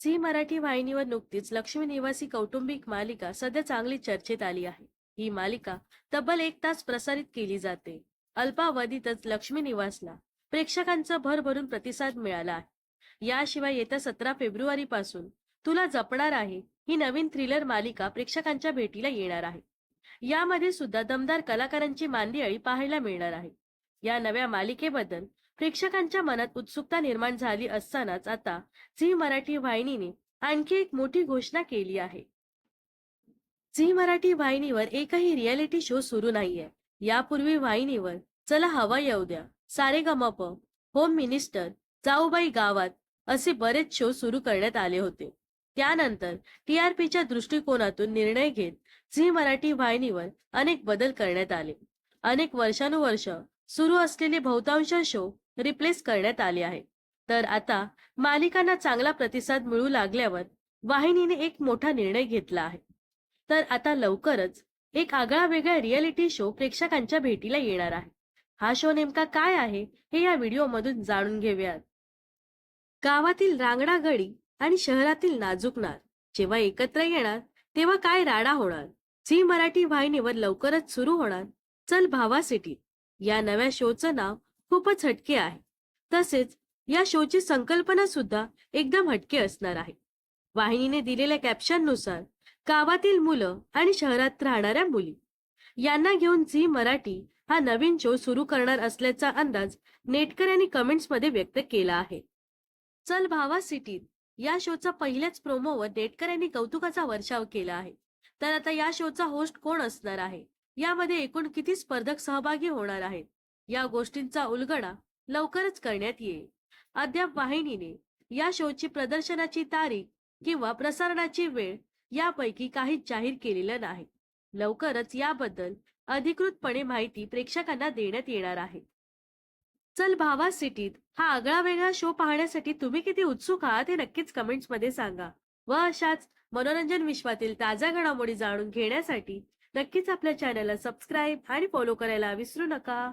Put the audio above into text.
Zee Marathi वाहिनीवर नुकतीच लक्ष्मी निवासी कौटुंबिक मालिका सध्या चांगली चर्चेत आली आहे. ही मालिका तब्बल एक तास प्रसारित केली जाते. अल्पावधीतच लक्ष्मी निवासला प्रेक्षकांचा भरभरून प्रतिसाद मिळाला आहे. याशिवाय येत्या सतरा फेब्रुवारी पासून तुला जपणार आहे ही नवीन थ्रिलर मालिका प्रेक्षकांच्या भेटीला येणार आहे. यामध्ये सुद्धा दमदार कलाकारांची मांदियाळी पाहायला मिळणार आहे. या नव्या मालिकेबद्दल प्रेक्षकांच्या मनात उत्सुकता निर्माण झाली असतानाच आता झी मराठी वाहिनीने आणखी एक मोठी घोषणा केली आहे. झी मराठी वाहिनीवर एकही रियालिटी शो सुरू नाहीये. यापूर्वी वाहिनीवर चला हवा येऊ द्या सारे गमप होम मिनिस्टर जाऊबाई गावात असे बरेच शो सुरू करण्यात आले होते. त्यानंतर टीआरपीच्या दृष्टिकोनातून निर्णय घेत झी मराठी वाहिनीवर अनेक बदल करण्यात आले. अनेक वर्षानुवर्ष सुरू असलेले बहुतांश शो रिप्लेस करण्यात आले आहे. तर आता मालिकांना चांगला प्रतिसाद मिळू लागल्यावर वाहिनीने एक मोठा निर्णय घेतला आहे. तर आता लवकरच एक आगळा वेगळा रियालिटी शो प्रेक्षकांच्या भेटीला येणार आहे. हा शो नेमका काय आहे हे या व्हिडिओमधून जाणून घेऊयात. गावातील रांगडा गडी आणि शहरातील नाजूकणार जेव्हा एकत्र येणार तेव्हा काय राडा होणार? झी मराठी वाहिनीवर लवकरच सुरू होणार? चल भावा सिटी. या नव्या शोचं नाव खूपच हटके आहे. तसेच या शोची संकल्पना सुद्धा एकदम हटके असणार आहे. वाहिनीने दिलेल्या कॅप्शननुसार गावातील मुलं आणि शहरात राहणाऱ्या मुली यांना घेऊन झी मराठी हा नवीन शो सुरू करणार असल्याचा अंदाज नेटकर यांनी कमेंट्समध्ये व्यक्त केला आहे. चल भावा सिटीत या शोचा पहिल्याच प्रोमोवर नेटकर यांनी कौतुकाचा वर्षाव केला आहे. तर आता या शोचा होस्ट कोण असणार आहे? यामध्ये एकूण किती स्पर्धक सहभागी होणार आहेत? या गोष्टींचा उलगडा लवकरच करण्यात येईल. अद्याप वाहिनीने या शोची प्रदर्शनाची तारीख किंवा प्रसारणाची वेळ यापैकी काहीच जाहीर केलेलं नाही. लवकरच याबद्दल अधिकृतपणे माहिती प्रेक्षकांना देण्यात येणार आहे. चल भावा सिटीत हा आगळा वेगळा शो पाहण्यासाठी तुम्ही किती उत्सुक आहात हे नक्कीच कमेंट्समध्ये सांगा व अशाच मनोरंजन विश्वातील ताज्या घडामोडी जाणून घेण्यासाठी नक्कीच आपल्या चॅनलला सबस्क्राईब आणि फॉलो करायला विसरू नका.